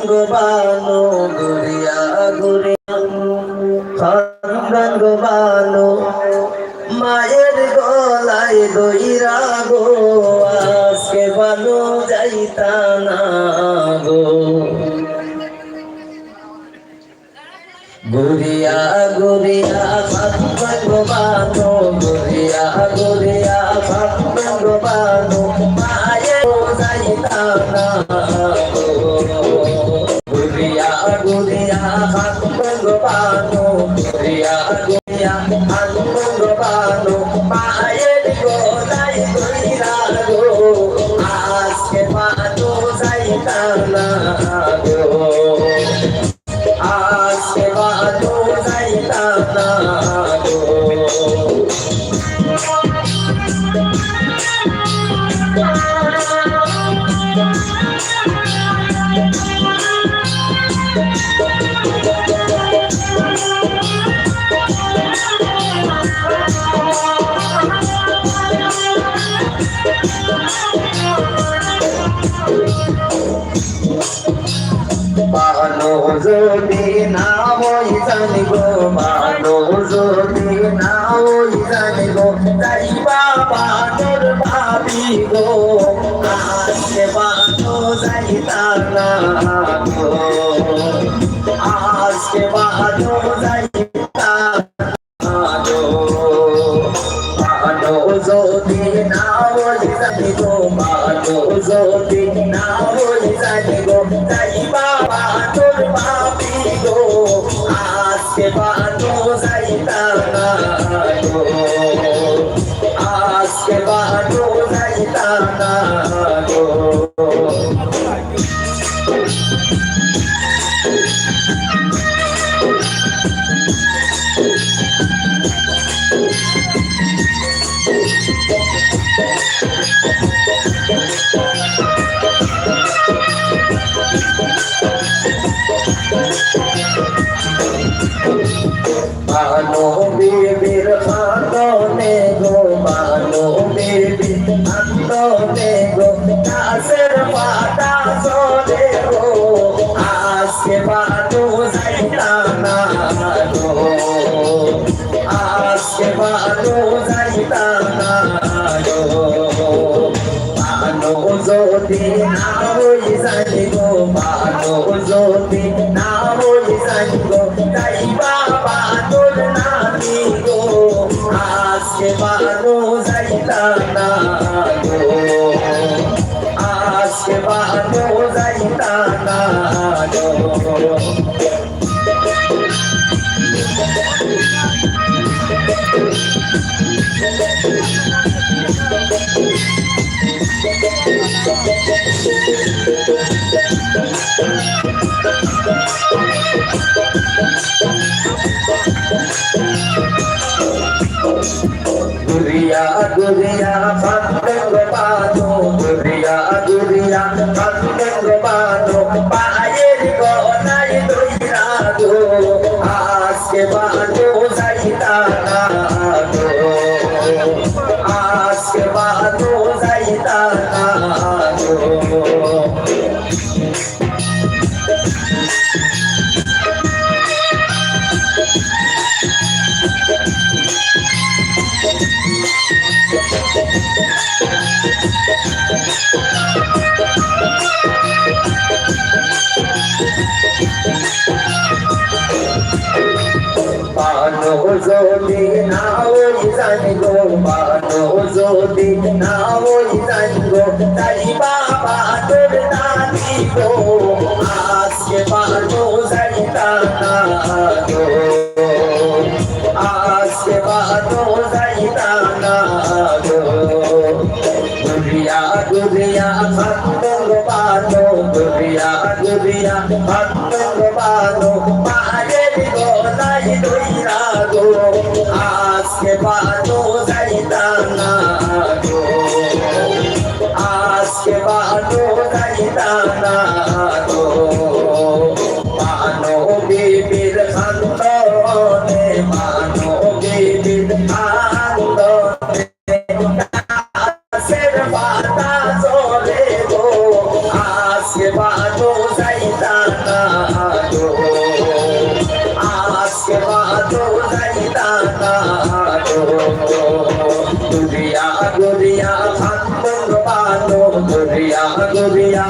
বানো গুরিয়া গুরি খান্দান গো মায়ের গলায় দইরা গো, আজকে বানো যাইতা না গো। গুরিয়া গুরিয়া খান্দান গো বানো গুরিয়া গুরিয়া খান্দান গো বানো মায়ের গলায় দইরা গো, আজকে বানো যাইতা না গো। আজকে বানো যাইতা না গো। বানো যদি না হই জানিব বানো যদি না হই জানিব যাইবা বানর ভাবি গো আজকে বানো যাইতা না আজকে বানো যাইতা যদি না হই জানিব বানো যদি না হই জানিব যাইবা আজকে বানো যাইতা না আজকে বানো যাইতা না গো। মানো আন্দনে গো দাসের পাতা চলে গো আজকে বানো যাইতা না গো আজকে বানো যাইতা না আজকে বানো যাইতা না গো গুরিয়া গুরিয়া ভক্তঙ্গ পাদো গুরিয়া গুরিয়া ভক্তঙ্গ পাদো পায়ের গলায় দইরা গো আজকে বানো যাইতা না গো আজকে বানো যাইতা না গো যদি না ওই জানি গো বানো যদি না ওই জানি গো তাই বাবা তোর গুরিয়া ভক্তঙ্গ বানো গুরিয়া গুরিয়া ভক্তঙ্গ বানো মায়ের গলায় দইরা গো আজকে বানো যাইতা না গো আজকে বানো যাইতা না গো বানো বিবির খান্তনে বানো গরিয়া গুরিয়া আনন্দ পানো গরিয়া গুরিয়া